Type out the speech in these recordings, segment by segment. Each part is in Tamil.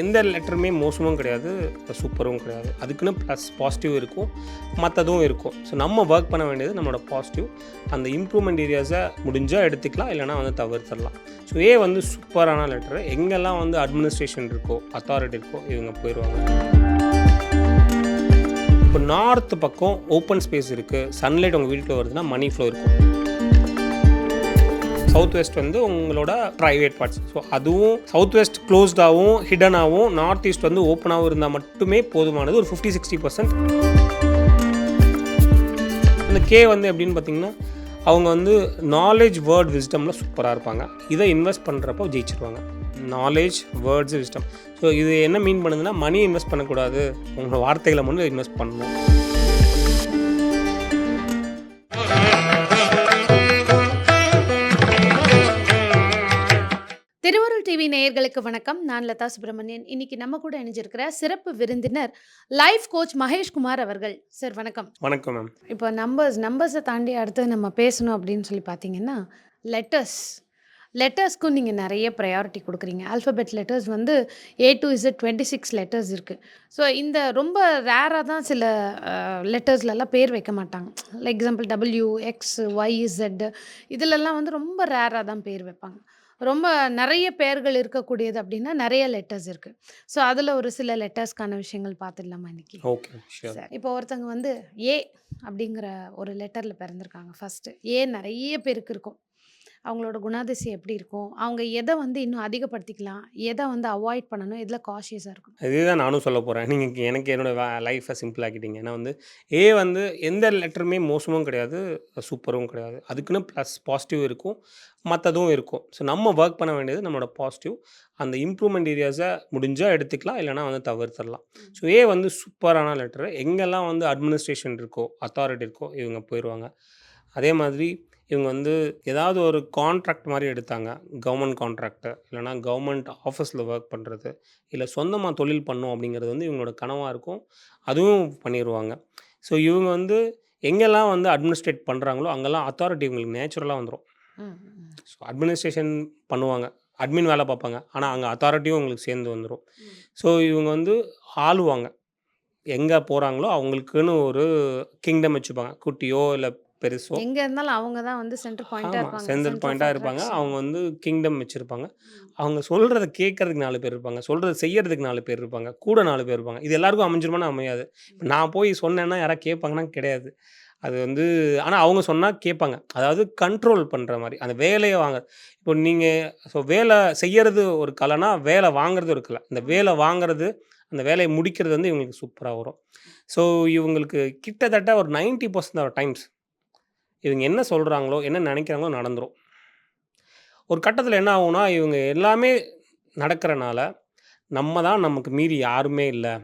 எந்த லெட்டருமே மோசமும் கிடையாது சூப்பரும் கிடையாது. அதுக்குன்னு ப்ளஸ் பாசிட்டிவ் இருக்கும். மற்றதும் இருக்கும். ஸோ நம்ம ஒர்க் பண்ண வேண்டியது நம்மளோட பாசிட்டிவ் அந்த இம்ப்ரூவ்மெண்ட் ஏரியாஸை முடிஞ்சால் எடுத்துக்கலாம் இல்லைனா வந்து தவிர்த்துடலாம். ஸோ ஏ வந்து சூப்பரான லெட்டர் எங்கெல்லாம் வந்து அட்மினிஸ்ட்ரேஷன் இருக்கோ அத்தாரிட்டி இருக்கோ இவங்க போயிடுவாங்க இப்போ நார்த் பக்கம் ஓப்பன் ஸ்பேஸ் இருக்குது சன்லைட் உங்கள் வீட்டில் வருதுன்னா மணி ஃப்ளோ இருக்கும். சவுத் வெஸ்ட் வந்து உங்களோட ப்ரைவேட் பார்ட்ஸ் ஸோ அதுவும் சவுத் வெஸ்ட் க்ளோஸ்டாகவும் ஹிடனாகவும் நார்த் ஈஸ்ட் வந்து ஓப்பனாகவும் இருந்தால் மட்டுமே போதுமானது. ஒரு ஃபிஃப்டி சிக்ஸ்டி பர்சன்ட் இந்த கே வந்து எப்படின்னு பார்த்தீங்கன்னா அவங்க வந்து நாலேஜ் வேர்ட் விஸ்டமில் சூப்பராக இருப்பாங்க. இதை இன்வெஸ்ட் பண்ணுறப்போ ஜெயிச்சிருவாங்க. நாலேஜ் வேர்ட்ஸ் விஸ்டம் ஸோ இது என்ன மீன் பண்ணுதுன்னா மணி இன்வெஸ்ட் பண்ணக்கூடாது. உங்களோட வார்த்தைகளை மட்டும் இன்வெஸ்ட் பண்ணணும். டிவி நேயர்களுக்கு வணக்கம். நான் லதா சுப்பிரமணியன். இன்னைக்கு நம்ம கூட இணைஞ்சிருக்கிற சிறப்பு விருந்தினர் லைஃப் கோச் மகேஷ்குமார் அவர்கள். சார் வணக்கம். வணக்கம் மேம் இப்போ நம்பர்ஸ் நம்பர்ஸை தாண்டி அடுத்து நம்ம பேசணும் அப்படின்னு சொல்லி பார்த்தீங்கன்னா லெட்டர்ஸ் லெட்டர்ஸ்க்கும் நீங்கள் நிறைய ப்ரையாரிட்டி கொடுக்குறீங்க. ஆல்ஃபபெட் லெட்டர்ஸ் வந்து A to Z twenty six letters இருக்குது ஸோ இந்த ரொம்ப ரேராக தான் சில லெட்டர்ஸ்லலாம் பேர் வைக்க மாட்டாங்க. Example W X Y Z இதிலெல்லாம் வந்து ரொம்ப ரேராக தான் பேர் வைப்பாங்க. ரொம்ப நிறைய பெயர்கள் இருக்கக்கூடியது அப்படின்னா நிறைய லெட்டர்ஸ் இருக்குது ஸோ அதில் ஒரு சில லெட்டர்ஸ்க்கான விஷயங்கள் பார்த்துடலாமா இன்னைக்கு? ஓகே சரி இப்போ ஒருத்தங்க வந்து ஏ அப்படிங்கிற ஒரு லெட்டரில் பிறந்திருக்காங்க. ஃபஸ்ட்டு ஏ நிறைய பேருக்கு இருக்கும். அவங்களோட குணாதிசயம் எப்படி இருக்கும்? அவங்க எதை வந்து இன்னும் அதிகப்படுத்திக்கலாம்? எதை வந்து அவாய்ட் பண்ணணும்? எதில் காஷியஸாக இருக்கணும்? இதுதான் நானும் சொல்ல போகிறேன் நீங்கள் எனக்கு என்னோட லைஃப்பை சிம்பிள் ஆக்கிட்டீங்க. ஏன்னா வந்து ஏ வந்து எந்த லெட்டருமே மோசமும் கிடையாது சூப்பரும் கிடையாது. அதுக்குன்னு ப்ளஸ் பாசிட்டிவ் இருக்கும். மற்றதும் இருக்கும். ஸோ நம்ம ஒர்க் பண்ண வேண்டியது நம்மளோட பாசிட்டிவ் அந்த இம்ப்ரூவ்மெண்ட் ஏரியாஸை முடிஞ்சால் எடுத்துக்கலாம். இல்லைனா வந்து தவிர்த்துடலாம். ஸோ ஏ வந்து சூப்பரான லெட்டரு எங்கெல்லாம் வந்து அட்மினிஸ்ட்ரேஷன் இருக்கோ அத்தாரிட்டி இருக்கோ இவங்க போயிடுவாங்க அதே மாதிரி இவங்க வந்து ஏதாவது ஒரு கான்ட்ராக்ட் மாதிரி எடுத்தாங்க. கவர்மெண்ட் கான்ட்ராக்ட்டு இல்லைனா கவர்மெண்ட் ஆஃபீஸில் ஒர்க் பண்ணுறது இல்லை சொந்தமாக தொழில் பண்ணும் அப்படிங்கிறது வந்து இவங்களோட கனவாக இருக்கும். அதுவும் பண்ணிடுவாங்க ஸோ இவங்க வந்து எங்கெல்லாம் வந்து அட்மினிஸ்ட்ரேட் பண்ணுறாங்களோ அங்கெல்லாம் அத்தாரிட்டி இவங்களுக்கு நேச்சுரலாக வந்துடும் ஸோ அட்மினிஸ்ட்ரேஷன் பண்ணுவாங்க. அட்மின் வேலை பார்ப்பாங்க. ஆனால் அங்கே அத்தாரிட்டியும் உங்களுக்கு சேர்ந்து வந்துடும் ஸோ இவங்க வந்து ஆளுவாங்க. எங்கே போகிறாங்களோ அவங்களுக்குன்னு ஒரு கிங்டம் வச்சுப்பாங்க. குட்டியோ இல்லை பெருசோ. எங்கே இருந்தாலும் அவங்க தான் வந்து சென்டர் பாயிண்ட்டாக ஆமாம் இருப்பாங்க. சென்டர் பாயிண்ட்டாக இருப்பாங்க. அவங்க வந்து கிங்டம் வச்சுருப்பாங்க. அவங்க சொல்கிறத கேட்கறதுக்கு நாலு பேர் இருப்பாங்க. சொல்கிறத செய்யறதுக்கு நாலு பேர் இருப்பாங்க. கூட நாலு பேர் இருப்பாங்க. இது எல்லாருக்கும் அமைஞ்சிருமான்னு அமையாது. இப்ப நான் போய் சொன்னேன்னா யாராவது கேட்பாங்கன்னா கிடையாது. அது வந்து ஆனால் அவங்க சொன்னால் கேட்பாங்க. அதாவது கண்ட்ரோல் பண்ணுற மாதிரி. அந்த வேலையை வாங்க. இப்போ நீங்கள் ஸோ வேலை செய்யறது ஒரு கலைனா வேலை வாங்குறது ஒரு கலை. இந்த வேலை வாங்குறது அந்த வேலையை முடிக்கிறது வந்து இவங்களுக்கு சூப்பராக வரும். ஸோ இவங்களுக்கு கிட்டத்தட்ட ஒரு நைன்ட்டி பர்சன்ட் டைம்ஸ் இவங்க என்ன சொல்கிறாங்களோ என்ன நினைக்கிறாங்களோ நடந்துரும். ஒரு கட்டத்தில் என்ன ஆகும்னா இவங்க எல்லாமே நடக்கிறனால நம்ம தான் நமக்கு மீறி யாருமே இல்லை.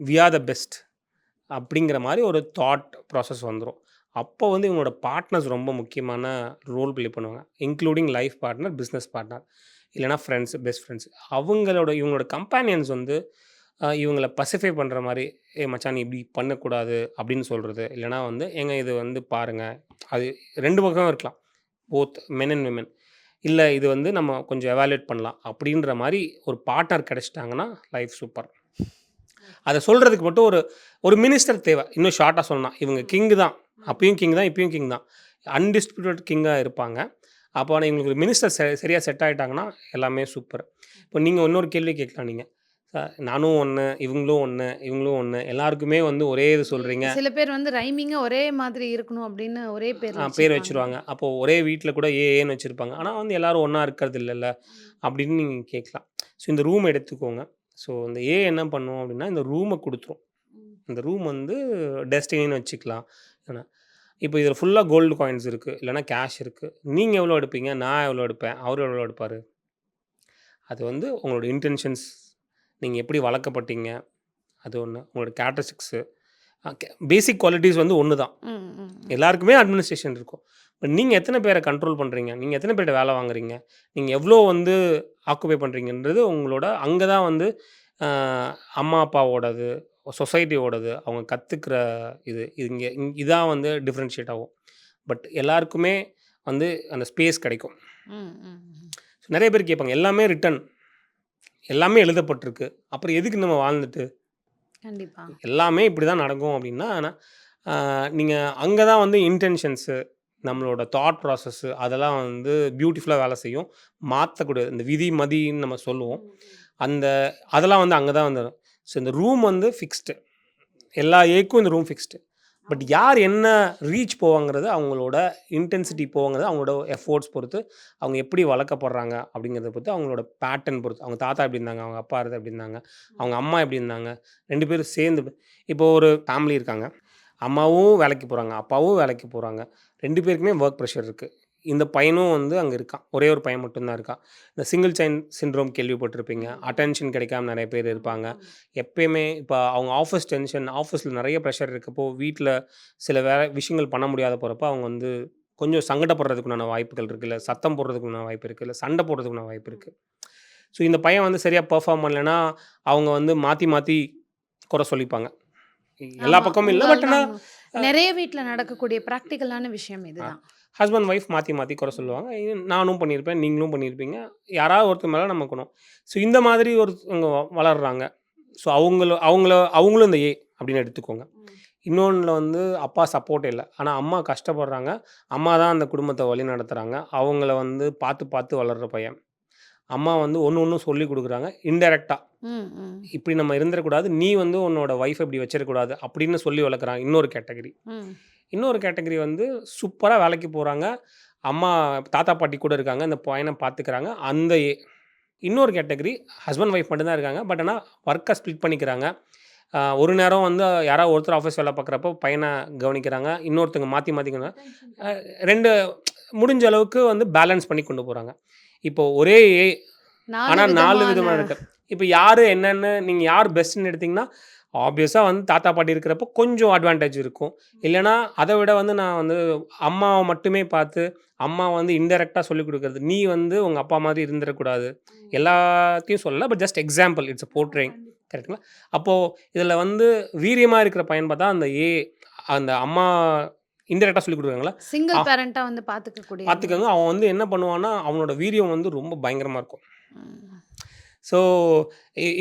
வி ஆர் த பெஸ்ட் அப்படிங்கிற மாதிரி ஒரு தாட் ப்ராசஸ் வந்துடும் அப்போ வந்து இவங்களோட பார்ட்னர்ஸ் ரொம்ப முக்கியமான ரோல் ப்ளே பண்ணுவாங்க. Including life partner business partner இல்லைனா ஃப்ரெண்ட்ஸ் பெஸ்ட் ஃப்ரெண்ட்ஸ் அவங்களோட இவங்களோட கம்பேனியன்ஸ் வந்து அஹ், இவங்கள பசிஃபை பண்ணுற மாதிரி ஏ மச்சான் நீ இப்படி பண்ணக்கூடாது அப்படின்னு சொல்கிறது இல்லைனா வந்து ஏங்க இது வந்து பாருங்கள் அது ரெண்டு பக்கம் இருக்கலாம். போத் மென் அண்ட் விமன் இல்லை இது வந்து நம்ம கொஞ்சம் எவாலுவேட் பண்ணலாம். அப்படின்ற மாதிரி ஒரு பார்ட்னர் கிடைச்சிட்டாங்கன்னா லைஃப் சூப்பர் அதை சொல்கிறதுக்கு மட்டும் ஒரு ஒரு மினிஸ்டர் தேவை. இன்னும் ஷார்ட்டாக சொல்லலாம் இவங்க கிங் தான். அப்பயும் கிங் தான் இப்பயும் கிங் தான். அன்டிஸ்பியூட்டட் கிங்காக இருப்பாங்க. அப்போ ஆனால் இவங்களுக்கு மினிஸ்டர் செ சரியாக செட் ஆகிட்டாங்கன்னா எல்லாமே சூப்பர் இப்போ நீங்கள் இன்னொரு கேள்வி கேட்கலாம் நீங்கள் நானும் ஒன்று இவங்களும் ஒன்று இவங்களும் ஒன்று எல்லாருக்குமே வந்து ஒரே இது சொல்கிறீங்க சில பேர் வந்து ரைமிங்காக ஒரே மாதிரி இருக்கணும் அப்படின்னு ஒரே பேர் பேர் வச்சுருவாங்க. அப்போது ஒரே வீட்டில் கூட ஏ ஏன்னு வச்சுருப்பாங்க. ஆனால் வந்து எல்லாரும் ஒன்றா இருக்கிறது இல்லைல்ல. அப்படின்னு நீங்கள் கேட்கலாம். ஸோ இந்த ரூம் எடுத்துக்கோங்க. ஸோ இந்த ஏ என்ன பண்ணுவோம் அப்படின்னா இந்த ரூமை கொடுத்துரும். இந்த ரூம் வந்து டெஸ்டினின்னு வச்சுக்கலாம். ஏன்னா இப்போ இதில் ஃபுல்லாக கோல்டு காயின்ஸ் இருக்குது இல்லைனா கேஷ் இருக்குது நீங்கள் எவ்வளோ எடுப்பீங்க? நான் எவ்வளோ எடுப்பேன்? அவர் எவ்வளோ எடுப்பார்? அது வந்து உங்களோட இன்டென்ஷன்ஸ் நீங்கள் எப்படி வளர்க்கப்பட்டீங்க? அது ஒன்று உங்களோட கேரக்டரிஸ்டிக்ஸு பேசிக் குவாலிட்டிஸ் வந்து ஒன்று தான். எல்லாருக்குமே அட்மினிஸ்ட்ரேஷன் இருக்கும். பட் நீங்கள் எத்தனை பேரை கண்ட்ரோல் பண்ணுறீங்க நீங்கள் எத்தனை பேர்ட்ட வேலை வாங்குறீங்க? நீங்கள் எவ்வளோ வந்து ஆக்குபை பண்ணுறீங்கன்றது உங்களோட அங்கே தான் வந்து அம்மா அப்பாவோடது சொசைட்டியோடது அவங்க கற்றுக்கிற இது. இங்கே இதான் வந்து டிஃப்ரென்ஷியேட் ஆகும். பட் எல்லாருக்குமே வந்து அந்த ஸ்பேஸ் கிடைக்கும். நிறைய பேர் கேட்பாங்க எல்லாமே ரிட்டன் எல்லாமே எழுதப்பட்டிருக்கு. அப்புறம் எதுக்கு நம்ம வாழ்ந்துட்டு? கண்டிப்பா. எல்லாமே இப்படி தான் நடக்கும் அப்படின்னா ஆனால் நீங்கள் அங்கே தான் வந்து இன்டென்ஷன்ஸு நம்மளோட தாட் ப்ராசஸ்ஸு அதெல்லாம் வந்து பியூட்டிஃபுல்லாக வேலை செய்யும். மாற்றக்கூடாது இந்த விதி மதின்னு நம்ம சொல்லுவோம். அந்த அதெல்லாம் வந்து அங்கே தான் வந்துடும் ஸோ இந்த ரூம் வந்து ஃபிக்ஸ்டு எல்லா ஏக்கும் இந்த ரூம் ஃபிக்ஸ்டு பட் யார் என்ன ரீச் போவாங்கிறது அவங்களோட இன்டென்சிட்டி போவாங்கிறது அவங்களோட எஃபோர்ட்ஸ் பொறுத்து அவங்க எப்படி வளர்க்கப்படுறாங்க அப்படிங்கிறத பொறுத்து அவங்களோட பேட்டர்ன் பொறுத்து. அவங்க தாத்தா எப்படி இருந்தாங்க அவங்க அப்பா இருந்து எப்படி இருந்தாங்க அவங்க அம்மா எப்படி இருந்தாங்க ரெண்டு பேரும் சேர்ந்து இப்போ ஒரு ஃபேமிலி இருக்காங்க. அம்மாவும் வேலைக்கு போகிறாங்க அப்பாவும் வேலைக்கு போகிறாங்க ரெண்டு பேருக்குமே ஒர்க் ப்ரெஷர் இருக்குது இந்த பையனும் வந்து அங்கே இருக்கான். ஒரே ஒரு பையன் மட்டும்தான் இருக்கான். இந்த சிங்கிள் சைன் சிண்ட்ரோம் கேள்விப்பட்டிருப்பீங்க. அட்டென்ஷன் கிடைக்காம நிறைய பேர் இருப்பாங்க. எப்பயுமே இப்போ அவங்க ஆஃபீஸ் டென்ஷன் ஆஃபீஸில் நிறைய ப்ரெஷர் இருக்கப்போ வீட்டில் சில வேலை விஷயங்கள் பண்ண முடியாத போகிறப்ப அவங்க வந்து கொஞ்சம் சங்கடப்படுறதுக்குண்டான வாய்ப்புகள் இருக்குது இல்லை சத்தம் போடுறதுக்குண்டான வாய்ப்பு இருக்குது இல்லை சண்டை போடுறதுக்குண்டான வாய்ப்பு இருக்குது ஸோ இந்த பையன் வந்து சரியாக பெர்ஃபார்ம் பண்ணலைன்னா அவங்க வந்து மாற்றி மாற்றி குறை சொல்லிப்பாங்க. எல்லா. பக்கமும் இல்லை. பட் ஆனால் நிறைய வீட்ல நடக்கக்கூடிய ப்ராக்டிக்கலான விஷயம் இதுதான். ஹஸ்பண்ட் ஒய்ஃப் மாற்றி மாற்றி குறை சொல்லுவாங்க. இது நானும் பண்ணியிருப்பேன் நீங்களும் பண்ணியிருப்பீங்க. யாராவது ஒருத்தர் மேலே நமக்கணும் ஸோ இந்த மாதிரி ஒருத்தவங்க வ- வளர்றாங்க. ஸோ அவங்கள அவங்கள அவங்களும் இந்த ஏ அப்படின்னு எடுத்துக்கோங்க. இன்னொன்றில் வந்து அப்பா சப்போர்ட் இல்லை. ஆனால் அம்மா கஷ்டப்படுறாங்க. அம்மா தான் அந்த குடும்பத்தை வழி நடத்துகிறாங்க அவங்கள வந்து பார்த்து பார்த்து வளர்கிற பையன். அம்மா வந்து ஒன்று ஒன்றும் சொல்லி கொடுக்குறாங்க. இன்டெரக்டாக இப்படி நம்ம இருந்துடக்கூடாது. நீ வந்து உன்னோட ஒய்ஃப் இப்படி வச்சிடக்கூடாது அப்படின்னு சொல்லி வளர்க்குறாங்க. இன்னொரு கேட்டகரி இன்னொரு கேட்டகரி வந்து சூப்பராக வேலைக்கு போகிறாங்க அம்மா தாத்தா பாட்டி கூட இருக்காங்க. இந்த பையனை பார்த்துக்கிறாங்க அந்த ஏ இன்னொரு கேட்டகரி ஹஸ்பண்ட் ஒய்ஃப் மட்டும்தான் இருக்காங்க. பட் ஆனால் ஒர்க்கை ஸ்ப்ளிட் பண்ணிக்கிறாங்க. ஒரு நேரம் வந்து யாராவது ஒருத்தர் ஆஃபீஸ் வேலை பார்க்குறப்போ பையனை கவனிக்கிறாங்க. இன்னொருத்தங்க மாற்றி மாற்றிக்கிறாங்க ரெண்டு முடிஞ்ச அளவுக்கு வந்து பேலன்ஸ் பண்ணி கொண்டு போகிறாங்க இப்போ ஒரே ஏ ஆனால் நாலு விதமாக இருக்கு. இப்போ யார் என்னென்னு நீங்கள் யார் பெஸ்ட்டுன்னு எடுத்தீங்கன்னா ஆப்வியஸாக வந்து தாத்தா பாட்டி இருக்கிறப்போ கொஞ்சம் அட்வான்டேஜ் இருக்கும். இல்லைனா அதை விட வந்து நான் வந்து அம்மாவை மட்டுமே பார்த்து அம்மா வந்து இன்டெரக்டாக சொல்லிக் கொடுக்குறது. நீ வந்து உங்கள் அப்பா மாதிரி இருந்துடக்கூடாது. எல்லாத்தையும் சொல்லல but just example it's a portraying கரெக்டுங்களா அப்போது இதில் வந்து வீரியமாக இருக்கிற பையன் பார்த்தா அந்த ஏ அந்த அம்மா இன்டெரக்டாக சொல்லிக் கொடுக்குறாங்களா? சிங்கிள் ஆ. பேரண்டா வந்து பாத்துக்கக்கூடிய பார்த்துக்கோங்க அவன் வந்து என்ன பண்ணுவான்னா அவனோட வீரியம் வந்து ரொம்ப பயங்கரமாக இருக்கும். ஸோ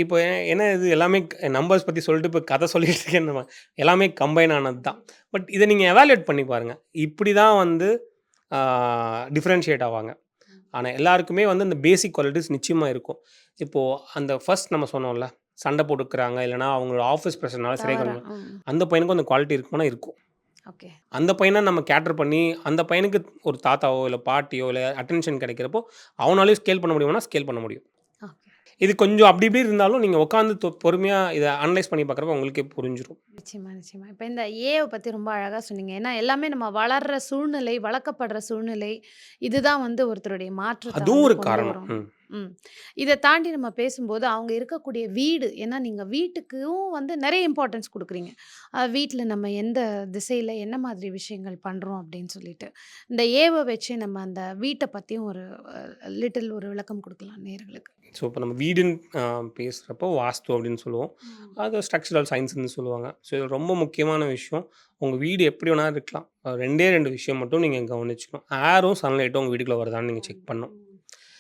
இப்போ எ- என்ன இது? எல்லாமே நம்பர்ஸ் பற்றி சொல்லிட்டு இப்போ கதை சொல்லிட்டு இருக்கேன் நம்ம. எல்லாமே கம்பைன் ஆனது தான். பட் இதை நீங்கள் எவாலுவேட் பண்ணி பாருங்கள் இப்படி தான் வந்து டிஃப்ரென்ஷியேட் ஆவாங்க. ஆனால் எல்லாருக்குமே வந்து அந்த பேசிக் குவாலிட்டிஸ் நிச்சயமாக இருக்கும். இப்போது அந்த ஃபர்ஸ்ட் நம்ம சொன்னோம்ல சண்டை போட்டுக்கிறாங்க இல்லைனா அவங்களோட ஆஃபீஸ். கொஞ்சம் ம். அந்த பையனுக்கும் அந்த குவாலிட்டி இருக்குமானா இருக்கும். ஓகே. அந்த பையனை நம்ம கேட்டர் பண்ணி அந்த பையனுக்கு ஒரு தாத்தாவோ இல்லை பாட்டியோ இல்லை அட்டென்ஷன் கிடைக்கிறப்போ அவனாலையும் ஸ்கேல் பண்ண முடியும்னா ஸ்கேல் பண்ண முடியும். இது கொஞ்சம் அப்படி இப்படி இருந்தாலும் நீங்கள் உட்காந்து பொறுமையாக இதை அனலைஸ் பண்ணி பார்க்குறப்ப உங்களுக்கே புரிஞ்சிடும் நிச்சயமா நிச்சயமா. இப்போ இந்த ஏவை பற்றி ரொம்ப அழகாக சொன்னீங்க. ஏன்னா எல்லாமே நம்ம வளர்ற சூழ்நிலை வளர்க்கப்படுற சூழ்நிலை இதுதான் வந்து ஒருத்தருடைய மாற்றத்தை அதுவும் ஒரு காரணம். ம். இதை தாண்டி நம்ம பேசும்போது அவங்க இருக்கக்கூடிய வீடு ஏன்னா நீங்கள் வீட்டுக்கும் வந்து நிறைய இம்பார்ட்டன்ஸ் கொடுக்குறீங்க. வீட்டில் நம்ம எந்த திசையில் என்ன மாதிரி விஷயங்கள் பண்ணுறோம் அப்படின்னு சொல்லிட்டு. இந்த ஏவை வச்சு நம்ம அந்த வீட்டை பற்றியும் ஒரு லிட்டில் ஒரு விளக்கம் கொடுக்கலாம் நேர்களுக்கு ஸோ இப்போ நம்ம வீடுன்னு பேசுகிறப்போ வாஸ்து அப்படின்னு சொல்லுவோம். அது ஸ்ட்ரக்சரல் சயின்ஸ்னு சொல்லுவாங்க. ஸோ இது ரொம்ப முக்கியமான விஷயம். உங்கள் வீடு எப்படி வேணாலும் இருக்கலாம். ரெண்டே ரெண்டு விஷயம் மட்டும் நீங்கள் கவனிச்சுக்கணும். ஏரும் சன்லைட்டும் உங்கள் வீட்டுக்குள்ளே வருதான்னு நீங்கள் செக் பண்ணணும்.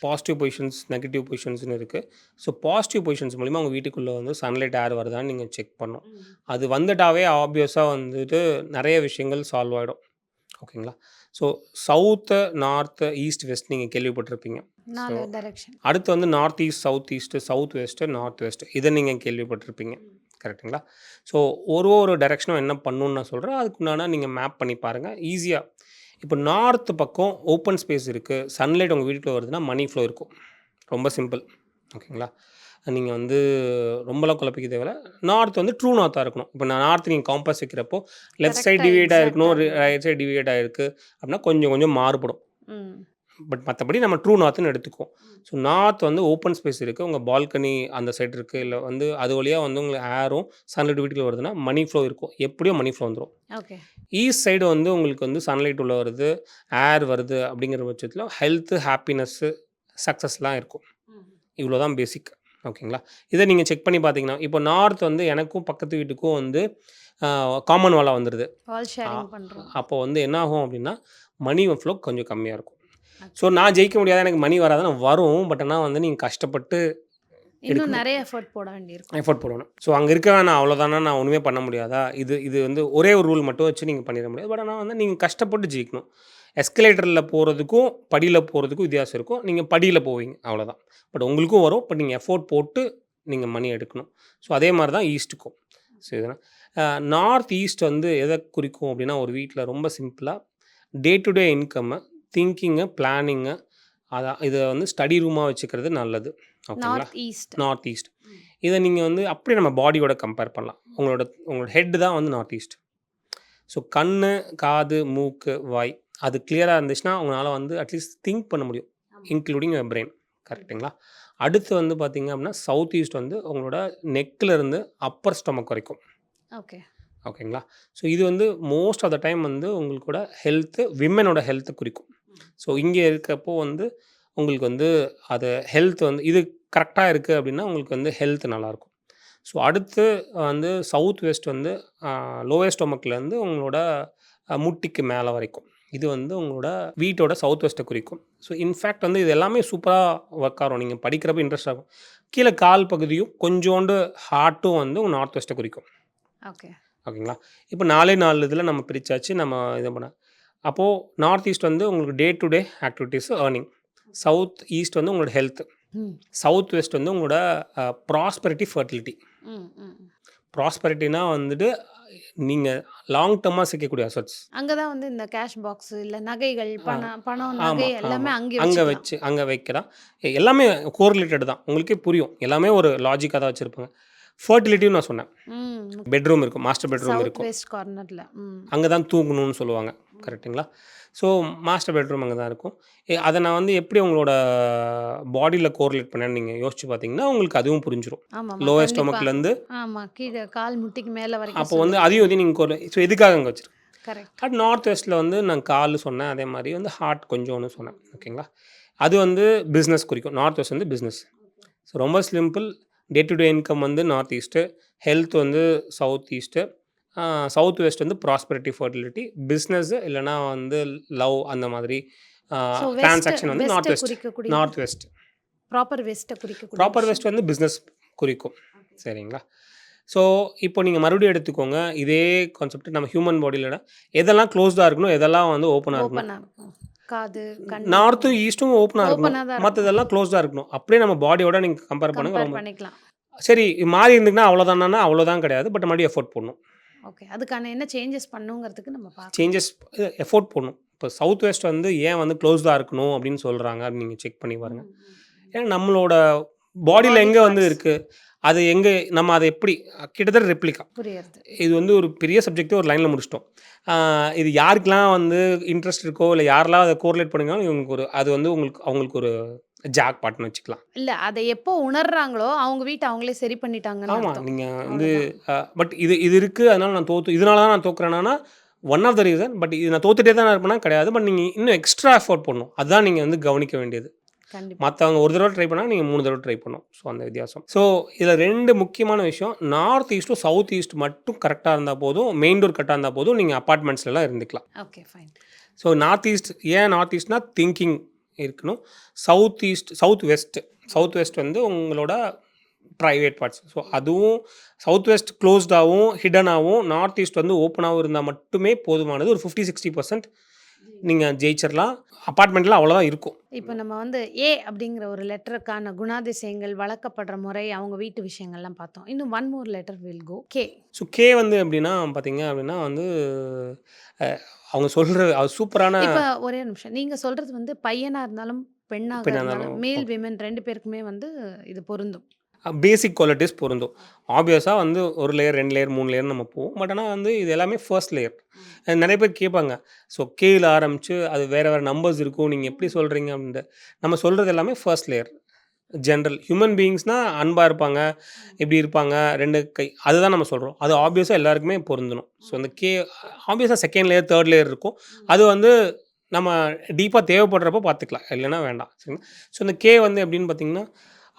பாசிட்டிவ் பொசிஷன்ஸ் நெகட்டிவ் பொசிஷன்ஸ்னு இருக்குது ஸோ பாசிட்டிவ் பொசிஷன்ஸ் மூலிமா உங்கள் வீட்டுக்குள்ளே வந்து சன்லைட் ஏர் வருதான்னு நீங்கள் செக் பண்ணணும் அது வந்துட்டாவே ஆப்வியஸாக வந்துட்டு நிறைய விஷயங்கள் சால்வ் ஆகிடும் ஓகேங்களா? So south north east west நீங்கள் கேள்விப்பட்டிருப்பீங்க. அடுத்து வந்து north east south east south west north west இதை நீங்கள் கேள்விப்பட்டிருப்பீங்க. கரெக்ட்டுங்களா? ஸோ ஒரு ஒரு டைரெக்ஷனும் என்ன பண்ணணும்னு நான் சொல்கிறேன் அதுக்குண்டான நீங்கள் மேப் பண்ணி பாருங்கள் ஈஸியாக இப்போ நார்த் பக்கம் ஓப்பன் ஸ்பேஸ் இருக்குது சன்லைட் உங்கள் வீட்டுக்குள்ள வருதுன்னா மணி ஃப்ளோ இருக்கும். ரொம்ப சிம்பிள் ஓகேங்களா? நீங்கள் வந்து ரொம்பலாம் குழப்பிக்க தேவையில்ல. நார்த் வந்து ட்ரூ நார்த்தாக இருக்கணும். இப்போ நான் நார்த் நீங்கள் காம்பஸ் வைக்கிறப்போ லெஃப்ட் சைடு Correct ஆ, டிவைட் ஆகிருக்கணும் exact ஆ. ரைட் சைடு டிவைட் ஆகிருக்கு அப்படின்னா கொஞ்சம் கொஞ்சம் மாறுபடும். பட் மற்றபடி நம்ம ட்ரூ நார்த்துன்னு எடுத்துக்குவோம். ஸோ நார்த் வந்து ஓப்பன் ஸ்பேஸ் இருக்குது உங்கள் பால்கனி அந்த சைடு இருக்குது இல்லை வந்து அது வழியாக வந்து உங்களுக்கு ஏரும் சன்லைட் வீட்டுக்குள்ள வருதுன்னா மணி ஃப்ளோ இருக்கும். எப்படியும் மணி ஃப்ளோ வந்துடும் ஓகே ஈஸ்ட் சைடு வந்து உங்களுக்கு வந்து சன்லைட் உள்ள வருது ஏர் வருது அப்படிங்கிற பட்சத்தில் ஹெல்த்து ஹாப்பினஸ்ஸு சக்ஸஸ்லாம் இருக்கும். இவ்வளோ தான் பேசிக் ஓகேங்களா இதை நீங்கள் செக் பண்ணி பார்த்தீங்கன்னா இப்போ நார்த் வந்து எனக்கும் பக்கத்து வீட்டுக்கும் வந்து காமன் வாலாக வந்துடுது அப்போ வந்து என்ன ஆகும் அப்படின்னா மணி ஃப்ளோ கொஞ்சம் கம்மியாக இருக்கும். ஸோ நான் ஜெயிக்க முடியாது? எனக்கு மணி வராதுன்னா வரும். பட் ஆனால் வந்து நீங்கள் கஷ்டப்பட்டு இன்னும் நிறைய எஃபர்ட் போட வேண்டியிருக்கும். எஃபோர்ட் போடணும். ஸோ அங்கே இருக்க வேணாம். அவ்வளோதானா நான் ஒன்றுமே பண்ண முடியாதா? இது இது வந்து ஒரே ஒரு ரூல் மட்டும் வச்சு நீங்கள் பண்ணிட முடியாது. பட் ஆனால் வந்து நீங்கள் கஷ்டப்பட்டு ஜெயிக்கணும். எஸ்கலேட்டரில் போகிறதுக்கும் படியில் போகிறதுக்கும் வித்தியாசம் இருக்கும். நீங்கள் படியில் போவீங்க. அவ்வளோதான் பட் உங்களுக்கும் வரும். பட் நீங்கள் எஃபோர்ட் போட்டு நீங்கள் மணி எடுக்கணும். ஸோ அதே மாதிரி தான் ஈஸ்ட்டுக்கும் ஸோ இதனால் நார்த் ஈஸ்ட் வந்து எதை குறிக்கும் அப்படின்னா ஒரு வீட்டில் ரொம்ப சிம்பிளாக டே டு டே இன்கம்மை திங்கிங்கை பிளானிங்கை அதான் இதை வந்து ஸ்டடி ரூமாக வச்சுக்கிறது நல்லது. ஓகேங்களா ஈஸ்ட் நார்த் ஈஸ்ட் இதை நீங்கள் வந்து அப்படியே நம்ம பாடியோட கம்பேர் பண்ணலாம். உங்களோட உங்களோட ஹெட் தான் வந்து நார்த் ஈஸ்ட் ஸோ கண் காது மூக்கு வாய் அது கிளியராக இருந்துச்சுன்னா உங்களால் வந்து அட்லீஸ்ட் திங்க் பண்ண முடியும். இன்க்ளூடிங் பிரெயின் கரெக்டுங்களா அடுத்து வந்து பார்த்தீங்க அப்படின்னா சவுத் ஈஸ்ட் வந்து உங்களோட நெக்கில் இருந்து அப்பர் ஸ்டொமக் வரைக்கும். ஓகே ஓகேங்களா ஸோ இது வந்து மோஸ்ட் ஆஃப் த டைம் வந்து உங்களுக்கூட ஹெல்த்து விமனோட ஹெல்த்தை குறிக்கும். ஸோ இங்கே இருக்கப்போ வந்து உங்களுக்கு வந்து அது ஹெல்த் வந்து இது கரெக்டாக இருக்குது அப்படின்னா உங்களுக்கு வந்து ஹெல்த் நல்லாயிருக்கும் ஸோ அடுத்து வந்து சவுத் வெஸ்ட் வந்து லோவஸ்ட் ஸ்டொமக்லேருந்து உங்களோட முட்டிக்கு மேலே வரைக்கும். இது வந்து உங்களோட வீட்டோட சவுத் வெஸ்ட்டை குறிக்கும். ஸோ இன்ஃபேக்ட் வந்து இது எல்லாமே சூப்பராக ஒர்க் ஆகும். நீங்கள் படிக்கிறப்ப இன்ட்ரெஸ்ட் ஆகும். கீழே கால் பகுதியும் கொஞ்சோண்டு ஹார்ட்டும் வந்து உங்கள் நார்த் வெஸ்ட்டை குறிக்கும். ஓகே ஓகேங்களா இப்போ நாலே நாலு இதில் நம்ம பிரிச்சாச்சு. நம்ம இது பண்ண அப்போது நார்த் ஈஸ்ட் வந்து உங்களுக்கு day to day activities earning south east வந்து உங்களோட ஹெல்த் சவுத் வெஸ்ட் வந்து உங்களோட ப்ராஸ்பரிட்டி ஃபர்டிலிட்டி ப்ராஸ்பரிட்டினா வந்துட்டு நீங்கள் லாங் டர்மாக சேர்க்கக்கூடிய அசட்ஸ் அங்கே தான் வந்து இந்த கேஷ் பாக்ஸ் இல்லை நகைகள் பணம் பணம் நகை எல்லாமே. அங்கே அங்கே. வச்சு அங்கே வைக்கலாம். எல்லாமே கோரிலேட்டட் தான். உங்களுக்கே புரியும். எல்லாமே ஒரு லாஜிக்காக தான் வச்சுருப்பாங்க. ஃபர்டிலிட்டியும் நான் சொன்னேன். பெட்ரூம் இருக்கும். மாஸ்டர் பெட்ரூம் இருக்கும். அங்கே தான் தூங்கணும்னு சொல்லுவாங்க. கரெக்ட்டுங்களா? ஸோ மாஸ்டர் பெட்ரூம் அங்கே தான் இருக்கும் அதை நான் வந்து எப்படி உங்களோட பாடியில் கோரிலேட் பண்ணேன்னு நீங்கள் யோசிச்சு பார்த்தீங்கன்னா உங்களுக்கு அதுவும் புரிஞ்சிடும் லோவஸ்ட் ஸ்டொமக்லேருந்து ஆமாம் கீழே கால் முட்டிக்கு மேலே வரைக்கும் அப்போ வந்து அதையும் வந்து நீங்கள் கோரில் ஸோ எதுக்காக அங்கே வச்சிருக்கேன் கரெக்ட். பட் நார்த் வெஸ்ட்டில் வந்து நான் கால் சொன்னேன் அதே மாதிரி வந்து ஹார்ட் கொஞ்சோன்னு சொன்னேன். ஓகேங்களா? அது வந்து பிஸ்னஸ் குறிக்கும். நார்த் வெஸ்ட் வந்து பிஸ்னஸ் ஸோ ரொம்ப simple. Day to day income வந்து நார்த் ஈஸ்ட்டு. ஹெல்த் வந்து சவுத் ஈஸ்ட்டு. சவுத் வெஸ்ட் வந்து ப்ராஸ்பரிட்டி ஃபர்டிலிட்டி பிஸ்னஸ் இல்லைனா வந்து லவ் அந்த மாதிரி டிரான்சாக்ஷன் வந்து north west north west. Proper வெஸ்ட்டை குறிக்கக்கூடிய ப்ராப்பர். வெஸ்ட் வந்து பிஸ்னஸ் குறிக்கும். சரிங்களா? ஸோ இப்போ நீங்கள் மறுபடியும் எடுத்துக்கோங்க இதே கான்செப்ட் நம்ம ஹியூமன் பாடியில் எதெல்லாம் க்ளோஸ்டாக இருக்கணும் எதெல்லாம் வந்து ஓப்பனாக இருக்கணும்? காது நார்த்தும் ஈஸ்ட்டும் ஓப்பனாக இருக்கணும். மற்றதெல்லாம் க்ளோஸ்டாக இருக்கணும். அப்படியே நம்ம பாடியோட நீங்கள் கம்பேர் பண்ணுங்க கம்பேர் ரொம்ப பண்ணிக்கலாம். சரி மாறி இருந்துக்குன்னா அவ்வளோதானா அவ்வளோதான் கிடையாது. பட் மறுபடியும் எஃபோர்ட் போடணும். ஓகே. அதுக்கான என்ன சேஞ்சஸ் பண்ணுங்கிறதுக்கு நம்ம பார்க்கலாம் சேஞ்சஸ் எஃபோர்ட் போடணும். இப்போ சவுத் வெஸ்ட் வந்து ஏன் வந்து க்ளோஸ்டாக இருக்கணும் அப்படின்னு சொல்கிறாங்க அப்படின்னு நீங்கள் செக் பண்ணி பாருங்க. ஏன்னா நம்மளோட பாடியில் எங்கே வந்து. இருக்குது அது எங்கே நம்ம அதை எப்படி கிட்டத்தட்ட ரெப்ளிகா இது வந்து ஒரு பெரிய சப்ஜெக்ட்டே ஒரு லைனில் முடிச்சிட்டோம். இது யாருக்கெல்லாம் வந்து இன்ட்ரெஸ்ட் இருக்கோ இல்லை யாரெல்லாம் அதை கோரிலேட் பண்ணுங்களோ இவங்களுக்கு ஒரு அது வந்து உங்களுக்கு அவங்களுக்கு ஒரு ஜாக் பாட்னு வச்சுக்கலாம். இல்ல அதை எப்போ உணர்றாங்களோ அவங்க வீட்டை அவங்களே சரி பண்ணிட்டாங்கன்னு ஆமாம் அர்த்தம். நீங்கள் வந்து. பட் இது இது இருக்குது அதனால நான் தோத்து இதனால தான் நான் தோக்குறேன்னா one of the reason but இது நான் தோத்துட்டே தான் இருப்பேனா கிடையாது பட் நீங்கள் இன்னும் எக்ஸ்ட்ரா எஃபோர்ட் பண்ணணும் அதுதான் நீங்கள் வந்து கவனிக்க வேண்டியது. கண்டிப்பா. மற்றவங்க ஒரு தடவை ட்ரை பண்ணால் நீங்கள் மூணு தடவை ட்ரை பண்ணணும். ஸோ அந்த வித்தியாசம். ஸோ இதில் ரெண்டு முக்கியமான விஷயம் நார்த் ஈஸ்ட்டும் சவுத் ஈஸ்ட் மட்டும் கரெக்டாக இருந்தால் போதும் மெயின் டோர் கரெக்டாக இருந்தால் போதும் நீங்கள் அப்பார்ட்மெண்ட்ஸ்லாம் இருந்துக்கலாம். Okay fine so north east ஏன் நார்த் ஈஸ்ட்னா திங்கிங் இருக்கணும். South east south west south west வந்து உங்களோட ப்ரைவேட் பார்ட்ஸ் ஸோ அதுவும் சவுத் வெஸ்ட் க்ளோஸ்டாகவும் ஹிடனாகவும் நார்த் ஈஸ்ட் வந்து ஓப்பனாகவும் இருந்தால் மட்டுமே போதுமானது. ஒரு ஃபிஃப்டி சிக்ஸ்டி பர்சன்ட் நீங்கள் ஜெயிச்சிடலாம் அப்பார்ட்மெண்ட்டில் அவ்வளோதான் இருக்கும். இப்போ நம்ம வந்து ஏ அப்படிங்கிற ஒரு லெட்டருக்கான குணாதிசயங்கள் வளர்க்கப்படுற முறை அவங்க வீட்டு விஷயங்கள்லாம் பார்த்தோம். இன்னும் one more letter will go K so K வந்து எப்படின்னா பார்த்தீங்க அப்படின்னா வந்து அவங்க சொல்கிற அது சூப்பரான இப்போ ஒரே நிமிஷம். நீங்க சொல்றது வந்து பையனா இருந்தாலும் பெண்ணாக பெண்ணா இருந்தாலும் இருந்தாலும், மேல் விமன் ரெண்டு பேருக்குமே வந்து இது பொருந்தும். பேசிக் குவாலிட்டிஸ் பொருந்தும். ஆப்வியஸாக வந்து ஒரு லேயர் ரெண்டு லேயர் மூணு லேயர் நம்ம போவோம். பட் ஆனால் வந்து இது எல்லாமே ஃபர்ஸ்ட் லேயர் நிறைய பேர் கேட்பாங்க. ஸோ கேயில் ஆரம்பித்து அது வேறு வேறு நம்பர்ஸ் இருக்கும். நீங்கள் எப்படி சொல்கிறீங்க அப்படின்ட்டு. நம்ம சொல்கிறது எல்லாமே ஃபர்ஸ்ட் லேயர் ஜென்ரல் ஹியூமன் பீயிங்ஸ்னால் அன்பாக இருப்பாங்க இப்படி இருப்பாங்க ரெண்டு கை. அதுதான் நம்ம சொல்கிறோம் அது ஆப்வியஸாக எல்லாருக்குமே பொருந்தணும். ஸோ அந்த கே ஆப்வியஸாக செகண்ட் லேயர் தேர்ட் லேயர் இருக்கும். அது வந்து நம்ம டீப்பாக தேவைப்படுறப்போ பார்த்துக்கலாம். இல்லைன்னா வேண்டாம். சரிங்களா? ஸோ இந்த கே வந்து எப்படின்னு பார்த்தீங்கன்னா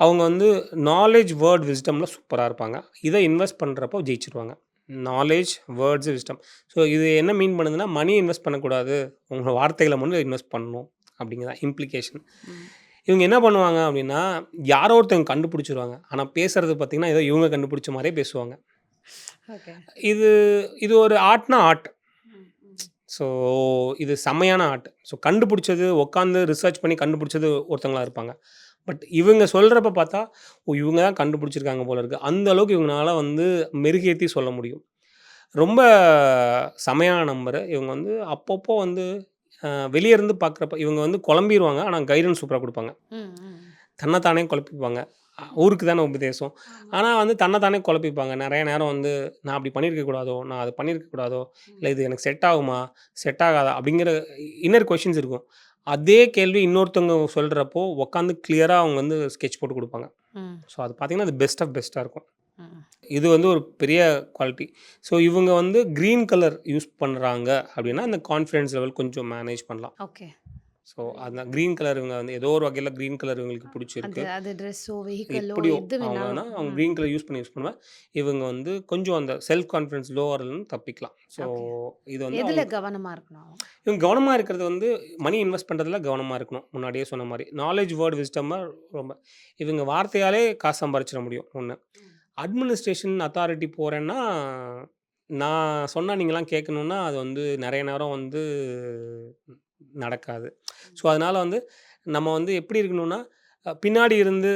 அவங்க வந்து நாலேஜ் வேர்ட் விஸ்டமில் சூப்பராக இருப்பாங்க. இதை இன்வெஸ்ட் பண்ணுறப்போ ஜெயிச்சிருவாங்க. நாலேஜ் வேர்ட்ஸ் விஸ்டம் ஸோ இது என்ன மீன் பண்ணுதுன்னா மணி இன்வெஸ்ட் பண்ணக்கூடாது. உங்களோட வார்த்தைகளை மட்டும் இன்வெஸ்ட் பண்ணணும். அப்படிங்கிறதான் இம்ப்ளிகேஷன் இவங்க என்ன பண்ணுவாங்க அப்படின்னா, யாரோ ஒருத்தவங்க கண்டுபிடிச்சுருவாங்க. ஆனா பேசுறது பார்த்தீங்கன்னா, ஏதோ இவங்க கண்டுபிடிச்ச மாரியே பேசுவாங்க. இது இது ஒரு ஆர்ட்னா ஆர்ட். ஸோ இது செம்மையான ஆர்ட். ஸோ கண்டுபிடிச்சது உட்காந்து ரிசர்ச் பண்ணி கண்டுபிடிச்சது ஒருத்தங்களா இருப்பாங்க. பட் இவங்க சொல்றப்ப பார்த்தா, ஓ! இவங்க தான் கண்டுபிடிச்சிருக்காங்க போல இருக்கு. அந்த அளவுக்கு இவங்கனால வந்து மெருகேத்தி சொல்ல முடியும். ரொம்ப செமையான நம்பரு. இவங்க வந்து அப்பப்போ வந்து வெளிய இருந்து பார்க்குறப்ப இவங்க வந்து குழம்பிருவாங்க. ஆனா கைடன்ஸ் சூப்பரா குடுப்பாங்க. ம், ம். தன்ன தானே குழப்பிப்பாங்க. ஊருக்கு தானே உபதேசம். ஆமா. ஆனா வந்து தன்ன தானே குழப்பிப்பாங்க. நெறைய நேரம் வந்து நான் அப்படி பண்ணியிருக்க கூடாதோ, நான் அது பண்ணியிருக்க கூடாதோ, இல்ல இது எனக்கு செட் ஆகுமா? செட் ஆகாதா? அப்படிங்கிற இன்னர் கொஸ்டின்ஸ் இருக்கும். அதே கேள்வி இன்னொருத்தவங்க சொல்றப்போ உட்காந்து கிளியரா அவங்க வந்து ஸ்கெட்ச் போட்டு குடுப்பாங்க. ஸோ அது பார்த்தீங்கன்னா, அது பெஸ்ட் ஆஃப் பெஸ்ட்டா இருக்கும். இது வந்து ஒரு பெரிய குவாலிட்டி. ஸோ இவங்க வந்து கிரீன் கலர் யூஸ் பண்றாங்க அப்படின்னா, அந்த கான்ஃபிடன்ஸ் லெவல் கொஞ்சம் மேனேஜ் பண்ணலாம். ஓகே. ஸோ அந்த கிரீன் கலர் இவங்க வந்து ஏதோ ஒரு வகையில கிரீன் கலர் இவங்களுக்கு பிடிச்சிருக்கு. அது ட்ரெஸ்ஸோ, எது அவங்கன்னா. அவங்க. கிரீன் கலர் யூஸ் பண்ணி யூஸ் பண்ணுவேன். இவங்க வந்து கொஞ்சம் அந்த செல்ஃப் கான்ஃபிடன்ஸ் லோ ஆகுறதுலருந்து தப்பிக்கலாம். ஸோ. இது வந்து எதுல அவங்களுக்கு கவனமா இருக்கணும்? இவங்க கவனமா இருக்கிறது வந்து மணி இன்வெஸ்ட் பண்றதுல கவனமா இருக்கணும். முன்னாடியே சொன்ன மாரி. நாலேட்ஜ், வேர்ட், விஸ்டம்ம ரொம்ப இவங்க வார்த்தையாலே காசு சம்பாரிச்சிட முடியும். 1 அட்மினிஸ்ட்ரேஷன் அத்தாரிட்டி போறேன்னா, நான் சொன்னா நீங்கலாம் கேட்கணும்னா, அது வந்து நெறைய நேரம் வந்து நடக்காது. ஸோ அதனால வந்து நம்ம வந்து எப்படி இருக்கணும்னா, அ பின்னாடி இருந்து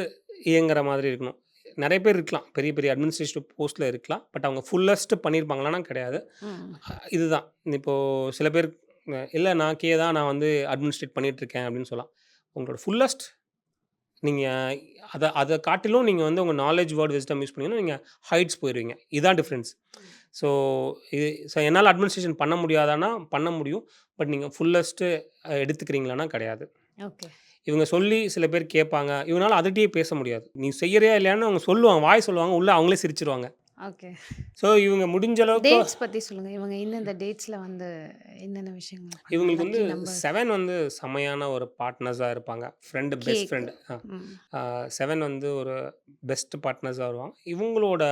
இயங்குற மாதிரி இருக்கணும். நெறைய பேர் இருக்கலாம். பெரிய பெரிய அட்மினிஸ்ட்ரேட்டிவ் போஸ்ட்ல இருக்கலாம். பட் அவங்க ஃபுல்லஸ்ட் பண்ணியிருப்பாங்களான்னா கிடையாது. ம். அ இதுதான். இப்போ சில பேர் இல்ல நான் கே தான் நான் வந்து அட்மினிஸ்ட்ரேட் பண்ணிட்டுருக்கேன் அப்படின்னு சொல்லலாம். உங்களோட ஃபுல்லஸ்ட் நீங்க அத அத காட்டிலும் நீங்க வந்து உங்க நாலேட்ஜ், வேர்ட், விஸ்டம் யூஸ் பண்ணீங்கன்னா, நீங்க ஹைட்ஸ் போயிருவீங்க. இதான் டிஃபரன்ஸ். ஸோ இது ஸோ என்னால அட்மினிஸ்ட்ரேஷன் பண்ண முடியாதான்னா, பண்ண முடியும். பட் நீங்க ஃபுல்லஸ்ட்டு அ எடுத்துக்கிறீங்களான்னா கிடையாது. ஓகே. இவங்க சொல்லி சில பேர் கேட்பாங்க. இவங்கனால அதட்டியே பேச முடியாது. நீ செய்யறியா இல்லையான்னு அவங்க சொல்லுவாங்க. வாய் சொல்லுவாங்க. உள்ள அவங்களே சிரிச்சுருவாங்க. ஓகே. ஸோ இவங்க முடிஞ்ச அளவுக்கு டேட்ஸ் பத்தி சொல்லுங்க. இவங்க இந்தந்த டேட்ஸ்ல வந்து என்னென்ன விஷயங்கள்? இவங்களுக்கு வந்து. 7 வந்து செமையான ஒரு பார்ட்னர்ஸா இருப்பாங்க. Friend best. ஃப்ரெண்ட். 7 வந்து ஒரு பெஸ்ட் பார்ட்னர்ஸா வருவாங்க. இவங்களோட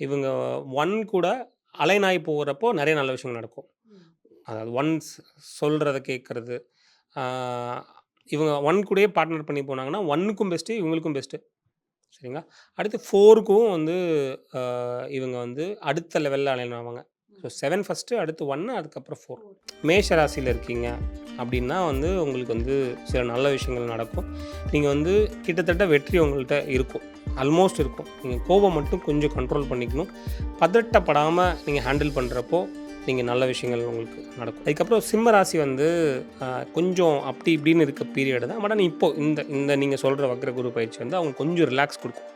இவங்க 1 கூட அலைன் ஆயி போறப்போ நெறைய நல்ல விஷயங்கள் நடக்கும். அதாவது 1 ஸ் சொல்றத கேட்கறது. இவங்க 1 கூடயே பார்ட்னர் பண்ணி போனாங்கன்னா, 1க்கும் பெஸ்ட்டு, இவங்களுக்கும் பெஸ்ட்டு. சரிங்களா? அடுத்து 4க்கும் வந்து அ இவங்க வந்து அடுத்த லெவல்ல அலைன் ஆவாங்க. ஸோ 7 ஃபர்ஸ்ட்டு, அடுத்து 1 அதுக்கப்புறம் 4. மேஷ ராசியில இருக்கீங்க அப்படின்னா வந்து உங்களுக்கு வந்து சில நல்ல விஷயங்கள் நடக்கும். நீங்க வந்து கிட்டத்தட்ட வெற்றி உங்கள்ட்ட இருக்கும். ஆல்மோஸ்ட் இருக்கும். நீங்க கோபம் மட்டும் கொஞ்சம் கண்ட்ரோல் பண்ணிக்கணும். பதட்டப்படாம நீங்க ஹேண்டில் பண்றப்போ, நீங்கள் நல்ல விஷயங்கள் உங்களுக்கு நடக்கும். அதுக்கப்புறம் சிம்ம ராசி வந்து கொஞ்சம் அப்படி இப்படின்னு இருக்க பீரியட் தான். பட் இப்போது இப்போ இந்த இந்த நீங்கள் சொல்கிற வக்ர குரு பயிற்சி வந்து அவங்களுக்கு கொஞ்சம் ரிலாக்ஸ் கொடுக்கும்